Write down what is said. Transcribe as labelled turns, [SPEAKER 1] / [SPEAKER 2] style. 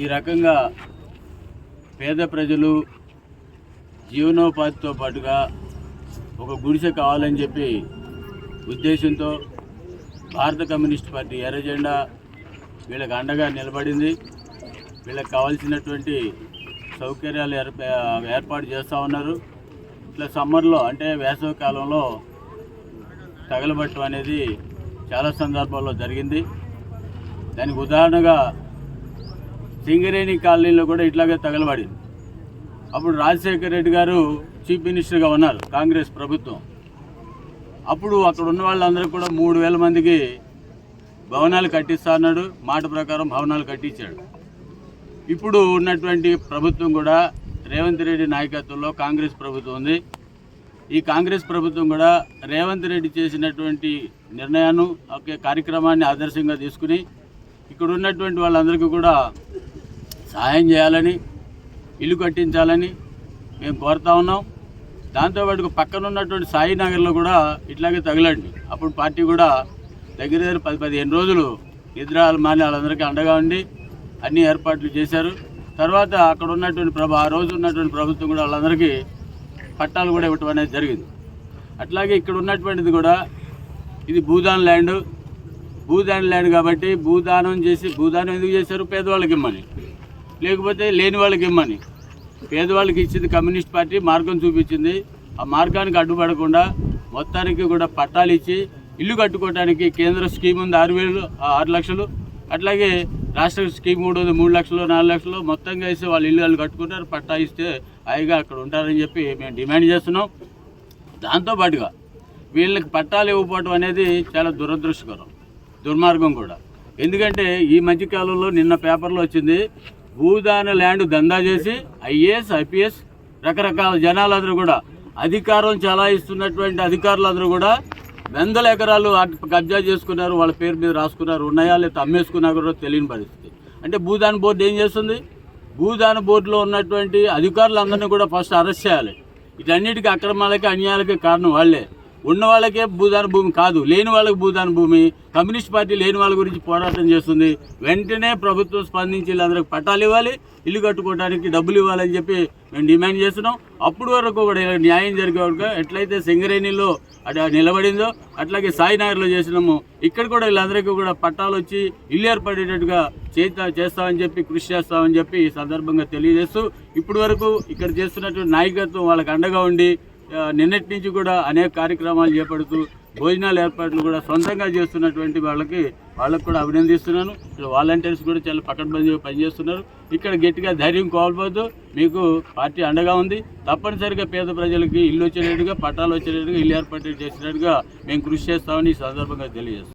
[SPEAKER 1] ఈ రకంగా పేద ప్రజలు జీవనోపాధితో పాటుగా ఒక గుడిసె కావాలని చెప్పి ఉద్దేశంతో భారత కమ్యూనిస్ట్ పార్టీ ఎర్రజెండా వీళ్ళకి అండగా నిలబడింది. వీళ్ళకి కావాల్సినటువంటి సౌకర్యాలు ఏర్పాటు చేస్తూ ఉన్నారు. ఇట్లా సమ్మర్లో అంటే వేసవి కాలంలో తగలబట్టం అనేది చాలా సందర్భాల్లో జరిగింది. దానికి ఉదాహరణగా సింగరేణి కాలనీలో కూడా ఇట్లాగే తగలబడింది. అప్పుడు రాజశేఖర రెడ్డి గారు చీఫ్ మినిస్టర్గా ఉన్నారు కాంగ్రెస్ ప్రభుత్వం. అప్పుడు అక్కడ ఉన్న వాళ్ళందరూ కూడా మూడు వేల మందికి భవనాలు కట్టిస్తా అన్నాడు మాట ప్రకారం భవనాలు కట్టించాడు. ఇప్పుడు ఉన్నటువంటి ప్రభుత్వం కూడా రేవంత్ రెడ్డి నాయకత్వంలో కాంగ్రెస్ ప్రభుత్వం ఉంది. ఈ కాంగ్రెస్ ప్రభుత్వం కూడా రేవంత్ రెడ్డి చేసినటువంటి నిర్ణయాన్ని ఒకే కార్యక్రమాన్ని ఆదర్శంగా తీసుకుని ఇక్కడ ఉన్నటువంటి వాళ్ళందరికీ కూడా సహాయం చేయాలని ఇల్లు కట్టించాలని మేము కోరుతా ఉన్నాం. దాంతోపాటు పక్కన ఉన్నటువంటి సాయినగర్లో కూడా ఇట్లాగే తగలండి. అప్పుడు పార్టీ కూడా దగ్గర దగ్గర పది పదిహేను రోజులు నిద్ర మాని వాళ్ళందరికీ అండగా ఉండి అన్ని ఏర్పాట్లు చేశారు. తర్వాత అక్కడ ఉన్నటువంటి ప్రభు ఆ రోజు ఉన్నటువంటి ప్రభుత్వం కూడా వాళ్ళందరికీ పట్టాలు కూడా ఇవ్వటం అనేది జరిగింది. అట్లాగే ఇక్కడ ఉన్నటువంటిది కూడా ఇది భూదాన్ ల్యాండ్. భూదాన్ ల్యాండ్ కాబట్టి భూదానం చేసి భూదానం ఎందుకు చేశారు? పేదవాళ్ళకి ఇమ్మని. లేకపోతే లేని వాళ్ళకి ఇమ్మని. పేదవాళ్ళకి ఇచ్చింది కమ్యూనిస్ట్ పార్టీ మార్గం చూపించింది. ఆ మార్గానికి అడ్డుపడకుండా మొత్తానికి కూడా పట్టాలు ఇచ్చి ఇల్లు కట్టుకోవడానికి కేంద్ర స్కీమ్ ఉంది ఆరు వేలు ఆరు లక్షలు. అట్లాగే రాష్ట్ర స్కీమ్ కూడా ఉంది మూడు లక్షలు నాలుగు లక్షలు. మొత్తంగా వేసి వాళ్ళు ఇల్లు వాళ్ళు కట్టుకుంటారు పట్టా ఇస్తే హాయిగా అక్కడ ఉంటారని చెప్పి మేము డిమాండ్ చేస్తున్నాం. దాంతోపాటుగా వీళ్ళకి పట్టాలు ఇవ్వకపోవడం అనేది చాలా దురదృష్టకరం దుర్మార్గం కూడా. ఎందుకంటే ఈ మధ్యకాలంలో నిన్న పేపర్లో వచ్చింది భూదాన ల్యాండ్ దందా చేసి ఐఏఎస్ ఐపీఎస్ రకరకాల జనాలందరూ కూడా అధికారం చలాయిస్తున్నటువంటి అధికారులందరూ కూడా వందల ఎకరాలు కబ్జా చేసుకున్నారు. వాళ్ళ పేరు మీద రాసుకున్నారు. ఉన్నాయా లేదా అమ్మేసుకున్నా కూడా తెలియని పరిస్థితి. అంటే భూదాన బోర్డు ఏం చేస్తుంది? భూదాన బోర్డులో ఉన్నటువంటి అధికారులందరినీ కూడా ఫస్ట్ అరెస్ట్ చేయాలి. ఇటన్నిటికీ అక్రమాలకి అన్యాయాలకి కారణం వాళ్ళే. ఉన్న వాళ్ళకే భూదాన భూమి కాదు లేని వాళ్ళకి భూదాన భూమి కమ్యూనిస్ట్ పార్టీ లేని వాళ్ళ గురించి పోరాటం చేస్తుంది. వెంటనే ప్రభుత్వం స్పందించి వీళ్ళందరికి పట్టాలు ఇవ్వాలి ఇల్లు కట్టుకోవడానికి డబ్బులు ఇవ్వాలని చెప్పి మేము డిమాండ్ చేస్తున్నాం. అప్పుడు వరకు కూడా న్యాయం జరిగే ఎట్లయితే సింగరేణిలో అటు నిలబడిందో అట్లాగే సాయినగర్లో చేసినాము. ఇక్కడ కూడా వీళ్ళందరికీ కూడా పట్టాలు వచ్చి ఇల్లు ఏర్పడేటట్టుగా చేస్తా చేస్తామని చెప్పి కృషి చేస్తామని చెప్పి ఈ సందర్భంగా తెలియజేస్తూ ఇప్పటి వరకు ఇక్కడ చేస్తున్నటువంటి నాయకత్వం వాళ్ళకి అండగా ఉండి నిన్నటి నుంచి కూడా అనేక కార్యక్రమాలు చేపడుతూ భోజనాల ఏర్పాట్లు కూడా సొంతంగా చేస్తున్నటువంటి వాళ్ళకి వాళ్ళకి కూడా అభినందిస్తున్నాను. ఇక్కడ వాలంటీర్స్ కూడా చాలా పకడ్బందీగా పనిచేస్తున్నారు. ఇక్కడ గట్టిగా ధైర్యం కోల్పోద్దు మీకు పార్టీ అండగా ఉంది. తప్పనిసరిగా పేద ప్రజలకి ఇల్లు వచ్చేటట్టుగా పట్టాలు వచ్చేటట్టుగా ఇల్లు ఏర్పాటు చేసినట్టుగా మేము కృషి చేస్తామని ఈ సందర్భంగా తెలియజేస్తాం